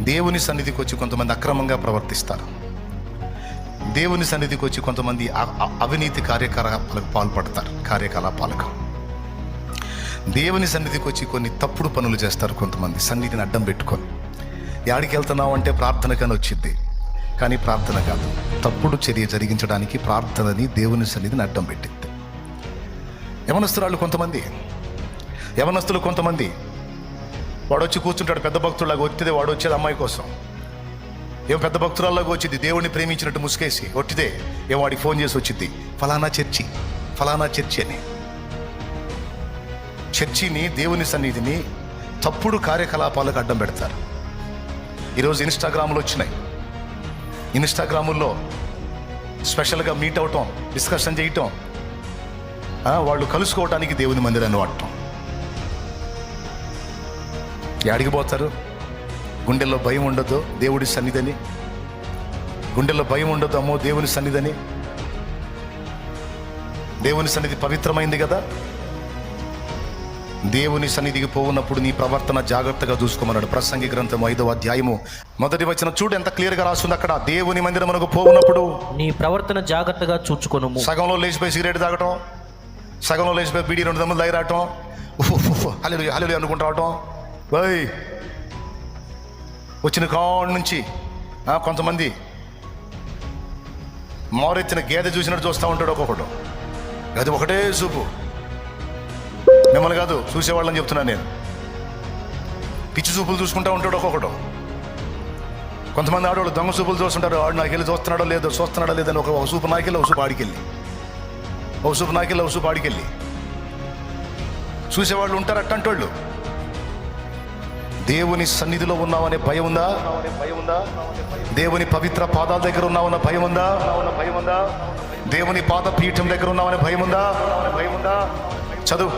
దేవుని సన్నిధికి వచ్చి కొంతమంది అక్రమంగా ప్రవర్తిస్తారు. దేవుని సన్నిధికి వచ్చి కొంతమంది అవినీతి కార్యకలాపాలకు పాల్పడతారు కార్యకలాపాలకు. దేవుని సన్నిధికి వచ్చి కొన్ని తప్పుడు పనులు చేస్తారు కొంతమంది సన్నిధిని అడ్డం పెట్టుకొని. యాడికి వెళ్తున్నావు అంటే ప్రార్థనకని వచ్చింది కానీ ప్రార్థన కాదు తప్పుడు చర్య జరిగించడానికి ప్రార్థనని దేవుని సన్నిధిని అడ్డం పెట్టింది యవనస్తురాళ్ళు కొంతమంది యవనస్తులు కొంతమంది వాడు వచ్చి కూర్చుంటాడు పెద్ద భక్తులాగా వచ్చితే వాడు వచ్చేది అమ్మాయి కోసం. ఏం పెద్ద భక్తురాల్లోకి వచ్చింది దేవుడిని ప్రేమించినట్టు ముసుకేసి ఒట్టిదే ఏం వాడికి ఫోన్ చేసి వచ్చింది ఫలానా చర్చి ఫలానా చర్చి అని. చర్చిని దేవుని సన్నిధిని తప్పుడు కార్యకలాపాలకు అడ్డం పెడతారు. ఈరోజు ఇన్స్టాగ్రామ్లు వచ్చినాయి. ఇన్స్టాగ్రాముల్లో స్పెషల్గా మీట్ అవటం డిస్కషన్ చేయటం వాళ్ళు కలుసుకోవటానికి దేవుని మందిరాన్ని వాడటం. యాడికి పోతారు? గుండెల్లో భయం ఉండదు దేవుడి సన్నిధిని. గుండెల్లో భయం ఉండదు అమ్మో దేవుని సన్నిధిని. దేవుని సన్నిధి పవిత్రమైంది కదా? దేవుని సన్నిధికి పోవున్నప్పుడు నీ ప్రవర్తన జాగ్రత్తగా చూసుకోమన్నాడు. ప్రసంగి గ్రంథం ఐదవ అధ్యాయము మొదటి వచ్చిన చూడు ఎంత క్లియర్గా రాస్తుంది అక్కడ. దేవుని మందిరమునకు పోవున్నప్పుడు నీ ప్రవర్తన జాగ్రత్తగా చూచుకొనుము. సగంలో లేచిపోయి సిగరెట్ తాగటం సగంలో లేచిపోయి బీడీ రెండు దమ్ములు తాగిరాటం హలి హలి అనుకుంటూ రావటం ఓయ్ వచ్చిన కాడ నుంచి ఆ, కొంతమంది మోరెత్తిన గేదె చూసినట్టు చూస్తూ ఉంటాడు ఒక్కొక్కడు. అది ఒకటే చూపు. మిమ్మల్ని కాదు చూసేవాళ్ళని చెప్తున్నాను నేను. పిచ్చి చూపులు చూసుకుంటూ ఉంటాడు ఒక్కొక్కడు. కొంతమంది ఆడవాళ్ళు దొంగ చూపులు చూస్తుంటారు ఆడు నాకు వెళ్ళి చూస్తున్నాడో లేదో చూస్తున్నాడో లేదని ఒక ఒక చూపు నాకెళ్ళి ఒక చూపు ఆడికెళ్ళి. ఒక చూపు నాకెళ్ళి ఒక చూపు ఆడికెళ్ళి. చూసేవాళ్ళు ఉంటారు అట్టంటోళ్ళు దేవుని సన్నిధిలో ఉన్నామనే భయం ఉందా? దేవుని పవిత్ర పాదాల దగ్గర ఉన్నామన్న భయం ఉందా? భయం ఉందా దేవుని పాద పీఠం దగ్గర ఉన్నామనే భయం ఉందా భయం ఉందా? చదువు.